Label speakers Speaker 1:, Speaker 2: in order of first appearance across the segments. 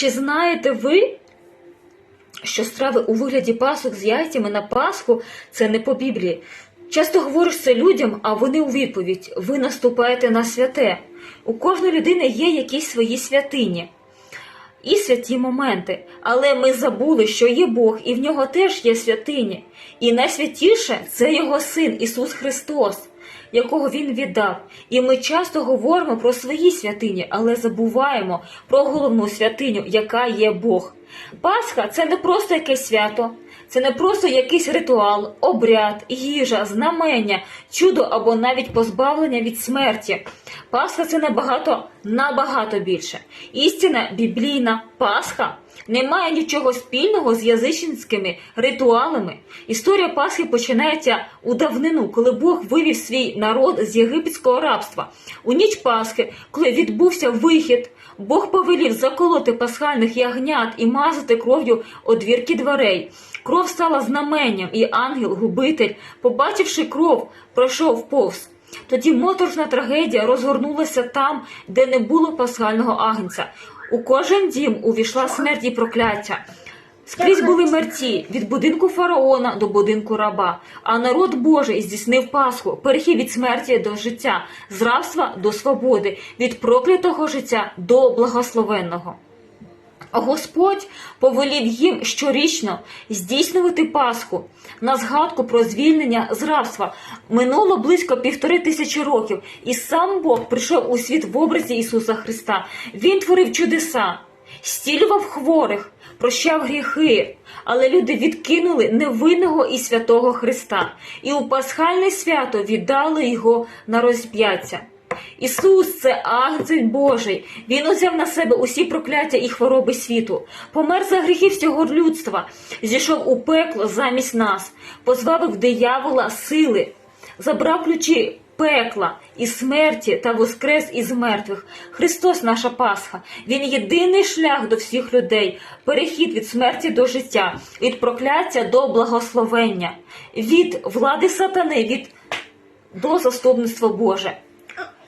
Speaker 1: Чи знаєте ви, що страви у вигляді пасок з яйцями на Пасху це не по Біблії? Часто говориш це людям, а вони у відповідь: ви наступаєте на святе. У кожної людини є якісь свої святині і святі моменти. Але ми забули, що є Бог, і в нього теж є святині. І найсвятіше це його син Ісус Христос, якого Він віддав. І ми часто говоримо про свої святині, але забуваємо про головну святиню, яка є Бог. Пасха це не просто якесь свято, це не просто якийсь ритуал, обряд, їжа, знамення, чудо або навіть позбавлення від смерті. Пасха це набагато набагато більше. Істина біблійна Пасха не має нічого спільного з язичницькими ритуалами. Історія Пасхи починається у давнину, коли Бог вивів свій народ з єгипетського рабства. У ніч Пасхи, коли відбувся вихід, Бог повелів заколоти пасхальних ягнят і мазати кров'ю одвірки дверей. Кров стала знаменням, і ангел-губитель, побачивши кров, пройшов повз. Тоді моторошна трагедія розгорнулася там, де не було пасхального агнця. У кожен дім увійшла смерть і прокляття. Скрізь були мерці від будинку фараона до будинку раба. А народ Божий здійснив Пасху, перехід від смерті до життя, з рабства до свободи, від проклятого життя до благословенного. Господь повелів їм щорічно здійснювати Пасху на згадку про звільнення з рабства. Минуло близько півтори тисячі років, і сам Бог прийшов у світ в образі Ісуса Христа. Він творив чудеса, стілював хворих, прощав гріхи, але люди відкинули невинного і святого Христа, і у пасхальне свято віддали його на розп'яття. Ісус це агнець Божий. Він узяв на себе усі прокляття і хвороби світу, помер за гріхи всього людства, зійшов у пекло замість нас, позбавив диявола сили, забрав ключі пекла і смерті та воскрес із мертвих. Христос наша Пасха. Він єдиний шлях до всіх людей, перехід від смерті до життя, від прокляття до благословення, від влади сатани, від до заступництва Боже.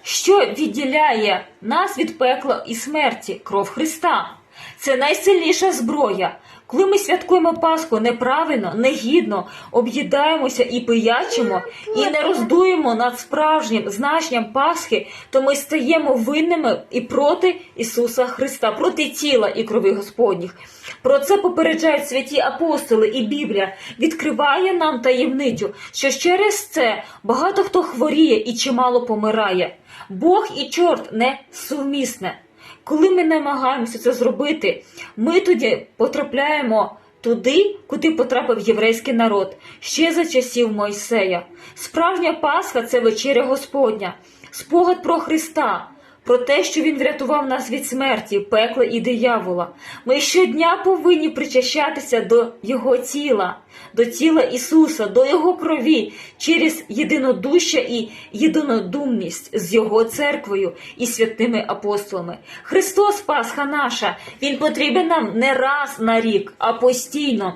Speaker 1: Що відділяє нас від пекла і смерті? Кров Христа. Це найсильніша зброя. Коли ми святкуємо Пасху неправильно, негідно, об'їдаємося і пиячимо, і не роздуємо над справжнім значенням Пасхи, то ми стаємо винними і проти Ісуса Христа, проти тіла і крови Господніх. Про це попереджають святі апостоли і Біблія відкриває нам таємницю, що через це багато хто хворіє і чимало помирає. Бог і чорт не сумісне. Коли ми намагаємося це зробити, ми тоді потрапляємо туди, куди потрапив єврейський народ, ще за часів Мойсея. Справжня Пасха це вечеря Господня, спогад про Христа, про те, що Він врятував нас від смерті, пекла і диявола. Ми щодня повинні причащатися до Його тіла, до тіла Ісуса, до Його крові через єдинодуща і єдинодумність з Його церквою і святими апостолами. Христос Пасха наша, Він потрібен нам не раз на рік, а постійно.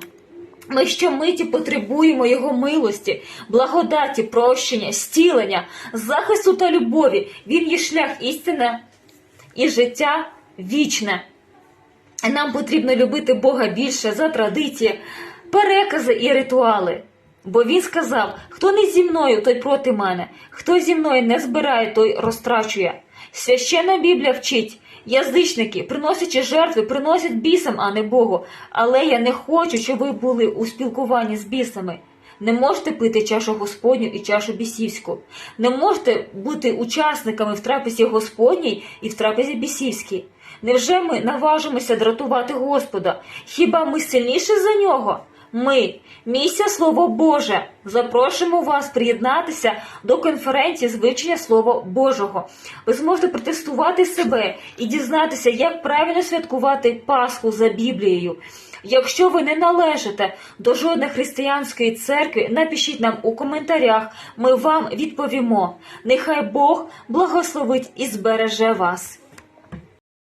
Speaker 1: Ми щомиті потребуємо Його милості, благодаті, прощення, стілення, захисту та любові. Він є шлях істини і життя вічне. Нам потрібно любити Бога більше за традиції, перекази і ритуали. Бо він сказав: хто не зі мною, той проти мене, хто зі мною не збирає, той розтрачує. Священна Біблія вчить. Язичники, приносячи жертви, приносять бісам, а не Богу. Але я не хочу, щоб ви були у спілкуванні з бісами. Не можете пити чашу Господню і чашу бісівську. Не можете бути учасниками в трапезі Господній і в трапезі бісівській. Невже ми наважимося дратувати Господа? Хіба ми сильніші за нього? Ми, місія Слово Боже, запрошуємо вас приєднатися до конференції з Слова Божого. Ви зможете протестувати себе і дізнатися, як правильно святкувати Пасху за Біблією. Якщо ви не належите до жодної християнської церкви, напишіть нам у коментарях, ми вам відповімо. Нехай Бог благословить і збереже вас.